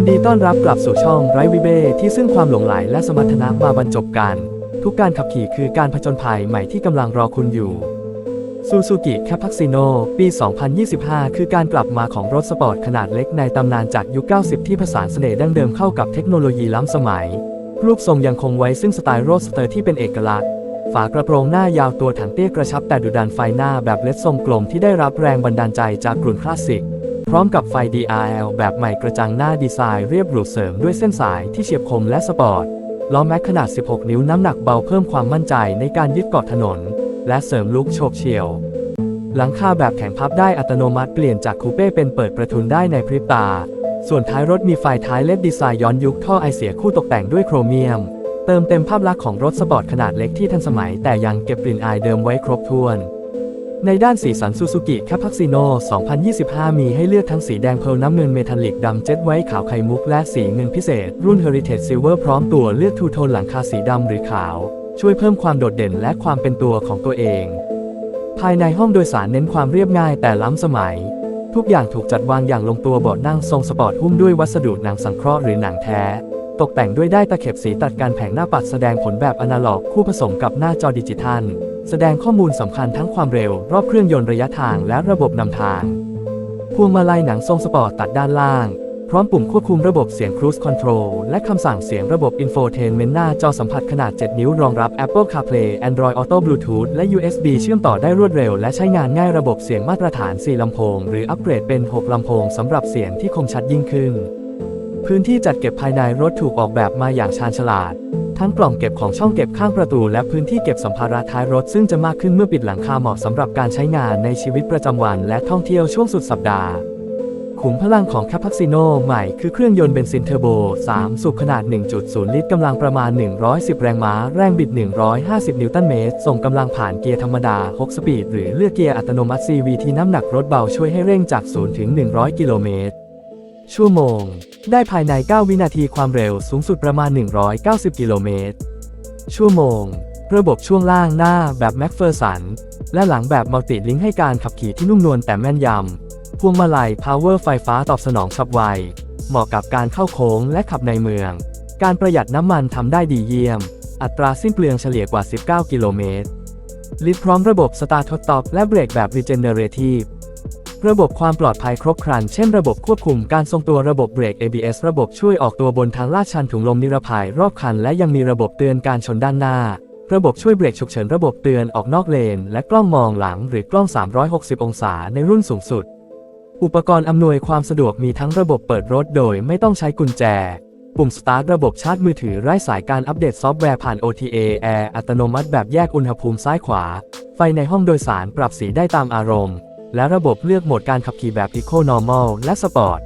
นดีต้อนรับกลับสู่ช่องไรวิเบที่ซึ่งความหลงไหลและสมรรถนะมาบรรจบกัน ทุกการขับขี่คือการผจญภัยใหม่ที่กำลังรอคุณอยู่ซูซูกิแคป a ั i ิโนปี 2025 คือการกลับมาของรถสปอร์ตขนาดเล็กในตำนานจากยุค 90 ที่ผสานเสน่ห์ดั้งเดิมเข้ากับเทคโนโลยีล้ำสมัย รูปทรงยังคงไว้ซึ่งสไตล์โรสเตอร์ที่เป็นเอกลักษณ์ ฝากระโปรงหน้ายาวตัวถังเตี้ยกระชับแต่ดุดันไฟหน้าแบบเลดทรงกลมที่ได้รับแรงบันดาลใจจากกลุ่นคลาสสิก พร้อมกับไฟ DRL แบบใหม่กระจังหน้าดีไซน์เรียบหรูเสริมด้วยเส้นสายที่เฉียบคมและสปอร์ต ล้อแม็กขนาด 16 นิ้วน้ำหนักเบาเพิ่มความมั่นใจในการยึดเกาะถนน และเสริมลุคโฉบเฉี่ยว หลังคาแบบแข็งพับได้อัตโนมัติเปลี่ยนจากคูเป้เป็นเปิดประทุนได้ในพริบตา ส่วนท้ายรถมีไฟท้ายเล็ดดีไซน์ย้อนยุคท่อไอเสียคู่ตกแต่งด้วยโครเมียม เติมเต็มภาพลักษณ์ของรถสปอร์ตขนาดเล็กที่ทันสมัย แต่ยังเก็บกลิ่นอายเดิมไว้ครบถ้วน ในด้านสีสันซูซูกิแคป a ั i ิโน 2025 มีให้เลือกทั้งสีแดงเพลน้ำเงินเมทัลลิกดำเจ็ตไว้ขาวไข่มุกและสีเงินพิเศษ รุ่น Heritage Silver พร้อมตัวเลือกทูโทนหลังคาสีดำหรือขาว ช่วยเพิ่มความโดดเด่นและความเป็นตัวของตัวเอง ภายในห้องโดยสารเน้นความเรียบง่ายแต่ล้ำสมัย ทุกอย่างถูกจัดวางอย่างลงตัวเบาะนั่งทรงสปอร์ตหุ้มด้วยวัสดุหนังสังเคราะห์หรือหนังแท้ตกแต่งด้วยได้ตะเข็บสีตัดการแผงหน้าปัดแสดงผลแบบอนาล็อกคู่ผสมกับหน้าจอดิจิทัล แสดงข้อมูลสำคัญทั้งความเร็ว รอบเครื่องยนต์ระยะทางและระบบนำทาง พวงมาลัยหนังทรงสปอร์ตตัดด้านล่าง พร้อมปุ่มควบคุมระบบเสียง Cruise Control และคำสั่งเสียงระบบ Infotainment หน้าจอสัมผัสขนาด 7 นิ้วรองรับ Apple CarPlay Android Auto Bluetooth และ USB เชื่อมต่อได้รวดเร็ว และใช้งานง่ายระบบเสียงมาตรฐาน 4 ลำโพง หรืออัปเกรดเป็น 6 ลำโพงสำหรับเสียงที่คมชัดยิ่งขึ้น พื้นที่จัดเก็บภายในรถถูกออกแบบมาอย่างชาญฉลาด ทั้งกล่องเก็บของช่องเก็บข้างประตู และพื้นที่เก็บสัมภาระท้ายรถ ซึ่งจะมากขึ้นเมื่อปิดหลังคาเหมาะสำหรับการใช้งานในชีวิตประจำวันและท่องเที่ยวช่วงสุดสัปดาห์ขุมพลังของ c a p ั c i ิโนใหม่คือเครื่องยนต์เบนซินเทอร์โบ 3 สูบขนาด 1.0 ลิตรกำลังประมาณ 110 แรงม้า แรงบิด 150 นิวตันเมตร ส่งกำลังผ่านเกียร์ธรรมดา 6 สปีด หรือเลือกเกียร์อัตโนมัติ CVT น้ำหนักรถเบาช่วยให้เร่งจาก 0 ถึง 100 กิโลเมตร ชั่วโมง ได้ภายใน 9 วินาทีความเร็วสูงสุดประมาณ 190 กิโลเมตร ชั่วโมง ระบบช่วงล่างหน้าแบบแม็กเฟอร์สัน และหลังแบบมัลติลิงให้การขับขี่ที่นุ่มนวลแต่แม่นยำ พวงมาลัย Power ไฟฟ้าตอบสนองฉับไว เหมาะกับการเข้าโค้งและขับในเมือง การประหยัดน้ำมันทำได้ดีเยี่ยม อัตราสิ้นเปลืองเฉลี่ยกว่า 19 กิโลเมตรลิฟต์พร้อมระบบสตาร์ททดตอบและเบรกแบบ Regenerative ระบบความปลอดภัยครบครัน เช่นระบบควบคุมการทรงตัวระบบเบรก ABS ระบบช่วยออกตัวบนทางลาดชันถุงลมนิรภัยรอบคัน และยังมีระบบเตือนการชนด้านหน้า ระบบช่วยเบรกฉุกเฉินระบบเตือนออกนอกเลน และกล้องมองหลังหรือกล้อง 360 องศาในรุ่นสูงสุด อุปกรณ์อำนวยความสะดวกมีทั้งระบบเปิดรถโดยไม่ต้องใช้กุญแจ ปุ่มสตาร์ทระบบชาร์จมือถือไร้สายการอัปเดตซอฟต์แวร์ผ่าน OTA Air อัตโนมัติแบบแยกอุณหภูมิซ้ายขวา ไฟในห้องโดยสารปรับสีได้ตามอารมณ์ และระบบเลือกโหมดการขับขี่แบบ Eco Normal และ Sport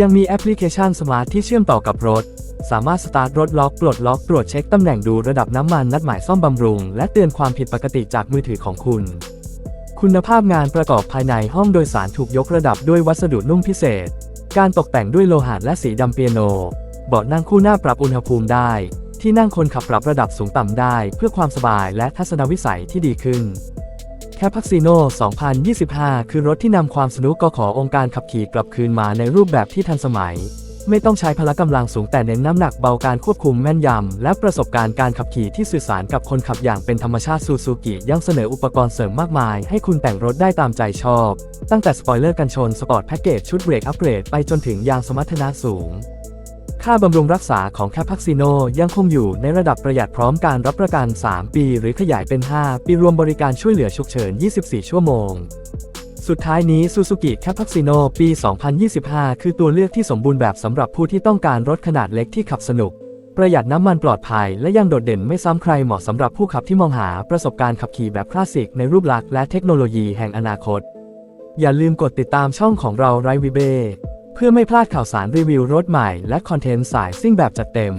ยังมีแอปพลิเคชันสมาร์ทที่เชื่อมต่อกับรถ สามารถสตาร์ทรถล็อกปลดล็อกตรวจเช็คตำแหน่งดูระดับน้ำมันนัดหมายซ่อมบำรุง และเตือนความผิดปกติจากมือถือของคุณ คุณภาพงานประกอบภายในห้องโดยสารถูกยกระดับด้วยวัสดุนุ่มพิเศษ การตกแต่งด้วยโลหะและสีดำเปียโน เบาะนั่งคู่หน้าปรับอุณหภูมิได้ ที่นั่งคนขับปรับระดับสูงต่ำได้ เพื่อความสบายและทัศนวิสัยที่ดีขึ้น แคปักซิโน 2025 คือรถที่นำความสนุกกขอองค์การขับขี่กลับคืนมาในรูปแบบที่ทันสมัย ไม่ต้องใช้พละกำลังสูงแต่เน้นน้ำหนักเบาการควบคุมแม่นยำ และประสบการณ์การขับขี่ที่สื่อสารกับคนขับอย่างเป็นธรรมชาติซูซูกิยังเสนออุปกรณ์เสริมมากมาย ให้คุณแต่งรถได้ตามใจชอบ ตั้งแต่สปอยเลอร์กันชนสปอร์ตแพ็กเกจชุดเบรกอัปเกรดไปจนถึงยางสมรรถนะสูง ค่าบำรุงรักษาของแคป a ั i ิโนยังคงอยู่ในระดับประหยัดพร้อมการรับประกัน 3 ปี หรือขยายเป็น 5 ปีรวมบริการช่วยเหลือฉุกเฉิน 24 ชั่วโมง สุดท้ายนี้ Suzuki c a p ั c i ิโนปี 2025 คือตัวเลือกที่สมบูรณ์แบบสำหรับผู้ที่ต้องการรถขนาดเล็กที่ขับสนุก ประหยัดน้ำมันปลอดภัย และยังโดดเด่นไม่ซ้ำใครเหมาะสำหรับผู้ขับที่มองหาประสบการณ์ขับขี่แบบคลาสสิกในรูปลักษณ์และเทคโนโลยีแห่งอนาคต อย่าลืมกดติดตามช่องของเราไรวิเบ เพื่อไม่พลาดข่าวสารรีวิวรถใหม่และคอนเทนต์สายซิ่งแบบจัดเต็ม